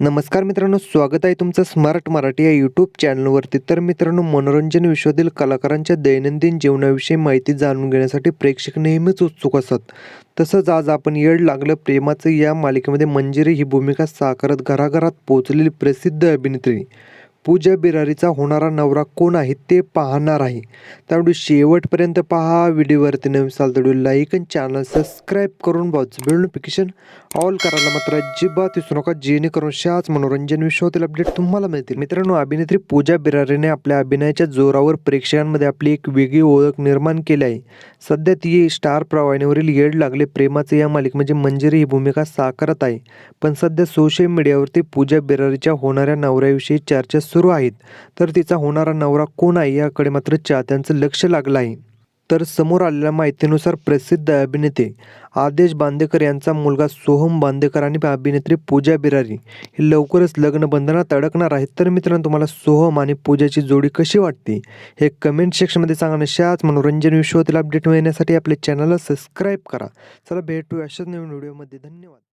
नमस्कार मित्रांनो स्वागत आहे तुमचं स्मार्ट मराठी या यूट्यूब चॅनलवरती तर मित्रांनो मनोरंजन विश्वातील कलाकारांच्या दैनंदिन जीवनाविषयी माहिती जाणून घेण्यासाठी प्रेक्षक नेहमीच उत्सुक असतात. तसंच आज आपण येड लागलं प्रेमाचं या मालिकेमध्ये मंजिरी ही भूमिका साकारत घराघरात पोहोचलेली प्रसिद्ध अभिनेत्री. पूजा बिरारीचा होणारा नवरा कोण आहे ते पाहणार आहे. त्यामुळे शेवटपर्यंत पहा. व्हिडिओवरती नवीन साल तर लाईक आणि चॅनल सबस्क्राईब करून बाजू बेल नोटिफिकेशन ऑल करायला मात्र अजिबात विसरू नका. जेणेकरून शाच मनोरंजन विषयातील अपडेट तुम्हाला मिळतील. मित्रांनो अभिनेत्री पूजा बिरारीने आपल्या अभिनयाच्या जोरावर प्रेक्षकांमध्ये आपली एक वेगळी ओळख निर्माण केली आहे. सध्या ती स्टार प्रवाहिणीवरील येड लागले प्रेमाचे या मालिक म्हणजे मंजिरी ही भूमिका साकारत आहे. पण सध्या सोशल मीडियावरती पूजा बिरारीच्या होणाऱ्या नवऱ्याविषयी चर्चा सुरू सुरू आहेत. तर तिचा होणारा नवरा कोण आहे याकडे मात्र चाहत्यांचं लक्ष लागलं आहे. तर समोर आलेल्या माहितीनुसार प्रसिद्ध अभिनेते आदेश बांदेकर यांचा मुलगा सोहम बांदेकर आणि अभिनेत्री पूजा बिरारी हे लवकरच लग्न बंधनात अडकणार आहेत. तर मित्रांनो तुम्हाला सोहम आणि पूजाची जोडी कशी वाटते? हे कमेंट सेक्शनमध्ये सांगा आणि मनोरंजन विश्वातील अपडेट मिळण्यासाठी आपल्या चॅनलला सबस्क्राईब करा. चला भेटू अशाच नवीन व्हिडिओमध्ये धन्यवाद.